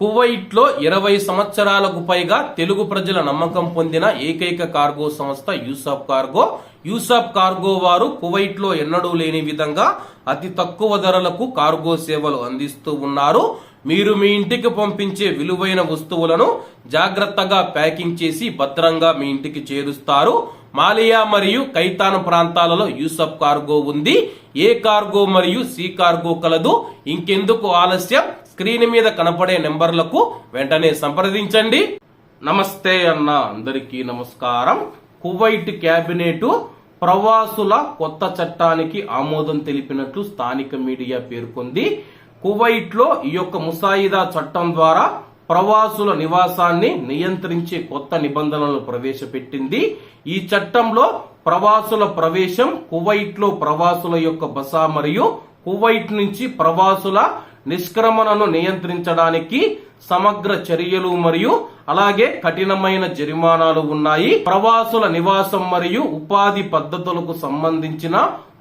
కువైట్లో ఇరవై సంవత్సరాలకు పైగా తెలుగు ప్రజల నమ్మకం పొందిన ఏకైక కార్గో సంస్థ యూసఫ్ కార్గో. యూసఫ్ కార్గో వారు కువైట్లో ఎన్నడూ లేని విధంగా అతి తక్కువ ధరలకు కార్గో సేవలు అందిస్తూ ఉన్నారు. మీరు మీ ఇంటికి పంపించే విలువైన వస్తువులను జాగ్రత్తగా ప్యాకింగ్ చేసి భద్రంగా మీ ఇంటికి చేరుస్తారు. మాలియా మరియు కైతాన్ ప్రాంతాలలో యూసఫ్ కార్గో ఉంది. ఏ కార్గో మరియు సి కార్గో కలదు. ఇంకెందుకు ఆలస్యం? స్క్రీన్ మీద కనపడే నెంబర్లకు వెంటనే సంప్రదించండి. నమస్తే అన్న అందరికీ నమస్కారం. కువైట్ క్యాబినెట్ ప్రవాసుల కొత్త చట్టానికి ఆమోదం తెలిపినట్లు స్థానిక మీడియా పేర్కొంది. కువైట్లో ఈ యొక్క ముసాయిదా చట్టం ద్వారా ప్రవాసుల నివాసాన్ని నియంత్రించే కొత్త నిబంధనలను ప్రవేశపెట్టింది. ఈ చట్టంలో ప్రవాసుల ప్రవేశం కువైట్లో ప్రవాసుల యొక్క బస మరియు కువైట్ నుంచి ప్రవాసుల నిష్క్రమణను నియంత్రించడానికి సమగ్ర చర్యలు మరియు అలాగే కఠినమైన జరిమానాలు ఉన్నాయి. ప్రవాసుల నివాసం మరియు ఉపాధి పద్ధతులకు సంబంధించిన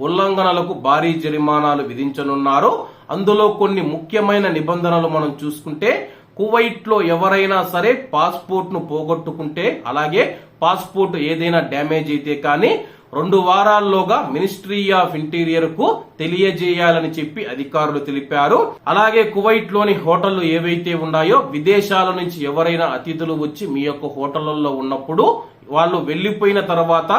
ఉల్లంఘనలకు భారీ జరిమానాలు విధించనున్నారు. అందులో కొన్ని ముఖ్యమైన నిబంధనలు మనం చూసుకుంటే కువైట్లో ఎవరైనా సరే పాస్పోర్ట్ను పోగొట్టుకుంటే అలాగే పాస్పోర్ట్ ఏదైనా డ్యామేజ్ అయితే కానీ రెండు వారాల్లోగా మినిస్ట్రీ ఆఫ్ ఇంటీరియర్కు తెలియజేయాలని చెప్పి అధికారులు తెలిపారు. అలాగే కువైట్లోని హోటళ్ళు ఏవైతే ఉన్నాయో విదేశాల నుంచి ఎవరైనా అతిథులు వచ్చి మీ యొక్క హోటళ్ళలో ఉన్నప్పుడు వాళ్ళు వెళ్ళిపోయిన తర్వాత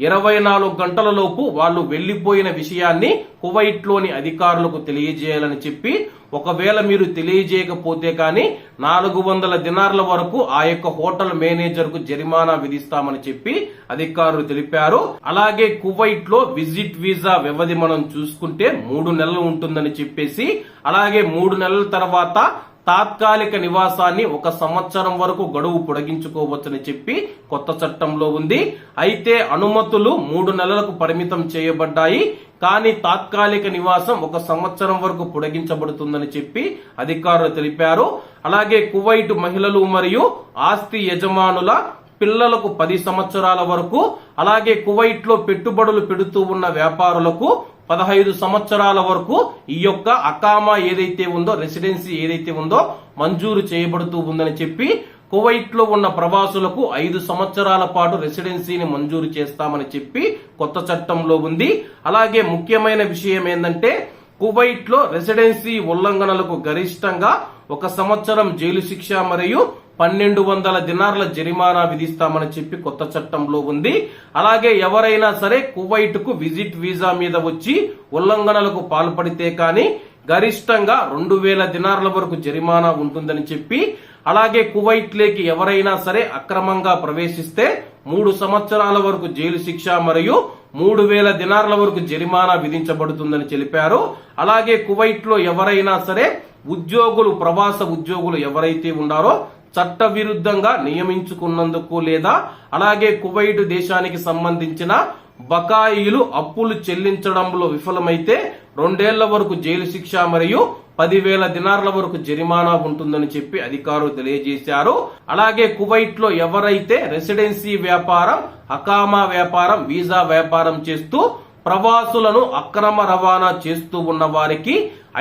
ఇరవై నాలుగు గంటలలోపు వాళ్ళు వెళ్ళిపోయిన విషయాన్ని కువైట్లోని అధికారులకు తెలియజేయాలని చెప్పి ఒకవేళ మీరు తెలియజేయకపోతే కానీ నాలుగు వందల దినార్ల వరకు ఆ యొక్క హోటల్ మేనేజర్కు జరిమానా విధిస్తామని చెప్పి అధికారులు తెలిపారు. అలాగే కువైట్లో విజిట్ వీసా వ్యవధి మనం చూసుకుంటే మూడు నెలలు ఉంటుందని చెప్పేసి అలాగే మూడు నెలల తర్వాత తాత్కాలిక నివాసాన్ని ఒక సంవత్సరం వరకు గడువు పొడిగించుకోవచ్చని చెప్పి కొత్త చట్టంలో ఉంది. అయితే అనుమతులు మూడు నెలలకు పరిమితం చేయబడ్డాయి. కానీ తాత్కాలిక నివాసం ఒక సంవత్సరం వరకు పొడిగించబడుతుందని చెప్పి అధికారులు తెలిపారు. అలాగే కువైట్ మహిళలు మరియు ఆస్తి యజమానుల పిల్లలకు పది సంవత్సరాల వరకు అలాగే కువైట్లో పెట్టుబడులు పెడుతూ ఉన్న వ్యాపారులకు పదహైదు సంవత్సరాల వరకు ఈ యొక్క అకామా ఏదైతే ఉందో రెసిడెన్సీ ఏదైతే ఉందో మంజూరు చేయబడుతూ ఉందని చెప్పి కువైట్లో ఉన్న ప్రవాసులకు ఐదు సంవత్సరాల పాటు రెసిడెన్సీని మంజూరు చేస్తామని చెప్పి కొత్త చట్టంలో ఉంది. అలాగే ముఖ్యమైన విషయం ఏంటంటే కువైట్లో రెసిడెన్సీ ఉల్లంఘనలకు గరిష్టంగా ఒక సంవత్సరం జైలు శిక్ష మరియు పన్నెండు వందల దినార్ల జరిమానా విధిస్తామని చెప్పి కొత్త చట్టంలో ఉంది. అలాగే ఎవరైనా సరే కువైట్కు విజిట్ వీసా మీద వచ్చి ఉల్లంఘనలకు పాల్పడితే కానీ గరిష్టంగా రెండు వేల దినార్ల వరకు జరిమానా ఉంటుందని చెప్పి అలాగే కువైట్ లేకి ఎవరైనా సరే అక్రమంగా ప్రవేశిస్తే మూడు సంవత్సరాల వరకు జైలు శిక్ష మరియు మూడు వేల దినార్ల వరకు జరిమానా విధించబడుతుందని తెలిపారు. అలాగే కువైట్లో ఎవరైనా సరే ఉద్యోగులు ప్రవాస ఉద్యోగులు ఎవరైతే ఉన్నారో చట్టవిరుద్ధంగా నియమించుకున్నందుకు లేదా అలాగే కువైట్ దేశానికి సంబంధించిన బకాయిలు అప్పులు చెల్లించడంలో విఫలమైతే రెండేళ్ళ వరకు జైలు శిక్ష మరియు పదివేల దినార్ల వరకు జరిమానా ఉంటుందని చెప్పి అధికారులు తెలియజేశారు. అలాగే కువైట్లో ఎవరైతే రెసిడెన్సీ వ్యాపారం అకామా వ్యాపారం వీసా వ్యాపారం చేస్తూ ప్రవాసులను అక్రమ రవాణా చేస్తూ ఉన్న వారికి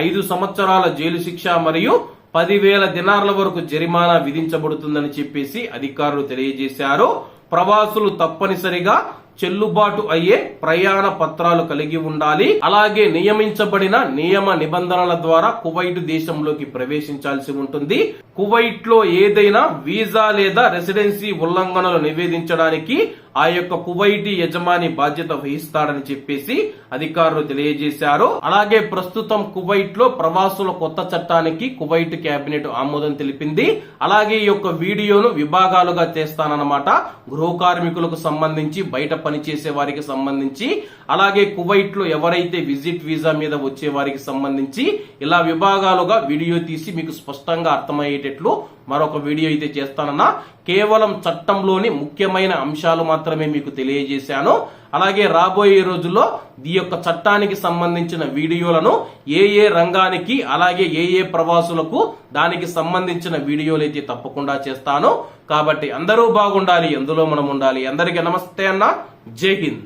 ఐదు సంవత్సరాల జైలు శిక్ష మరియు పదివేల దినార్ల వరకు జరిమానా విధించబడుతుందని చెప్పేసి అధికారులు తెలియజేశారు. ప్రవాసులు తప్పనిసరిగా చెల్లుబాటు అయ్యే ప్రయాణ పత్రాలు కలిగి ఉండాలి. అలాగే నియమించబడిన నియమ నిబంధనల ద్వారా కువైట్ దేశంలోకి ప్రవేశించాల్సి ఉంటుంది. కువైట్లో ఏదైనా వీసా లేదా రెసిడెన్సీ ఉల్లంఘనలు నివేదించడానికి ఆ యొక్క కువైటీ యజమాని బాధ్యత వహిస్తాడని చెప్పేసి అధికారులు తెలియజేశారు. అలాగే ప్రస్తుతం కువైట్లో ప్రవాసుల కొత్త చట్టానికి కువైట్ కేబినెట్ ఆమోదం తెలిపింది. అలాగే ఈ యొక్క వీడియోను విభాగాలుగా చేస్తానన్నమాట. గృహ కార్మికులకు సంబంధించి బయట పనిచేసే వారికి సంబంధించి అలాగే కువైట్లో ఎవరైతే విజిట్ వీసా మీద వచ్చే వారికి సంబంధించి ఇలా విభాగాలుగా వీడియో తీసి మీకు స్పష్టంగా అర్థమయ్యేటట్లు మరొక వీడియో అయితే చేస్తానన్నా కేవలం చట్టంలోని ముఖ్యమైన అంశాలు మాత్రమే మీకు తెలియజేశాను. అలాగే రాబోయే రోజుల్లో ఈ యొక్క చట్టానికి సంబంధించిన వీడియోలను ఏ ఏ రంగానికి అలాగే ఏ ఏ ప్రవాసులకు దానికి సంబంధించిన వీడియోలు అయితే తప్పకుండా చేస్తాను. కాబట్టి అందరూ బాగుండాలి ఎందులో మనం ఉండాలి. అందరికీ నమస్తే అన్న. జై హింద్.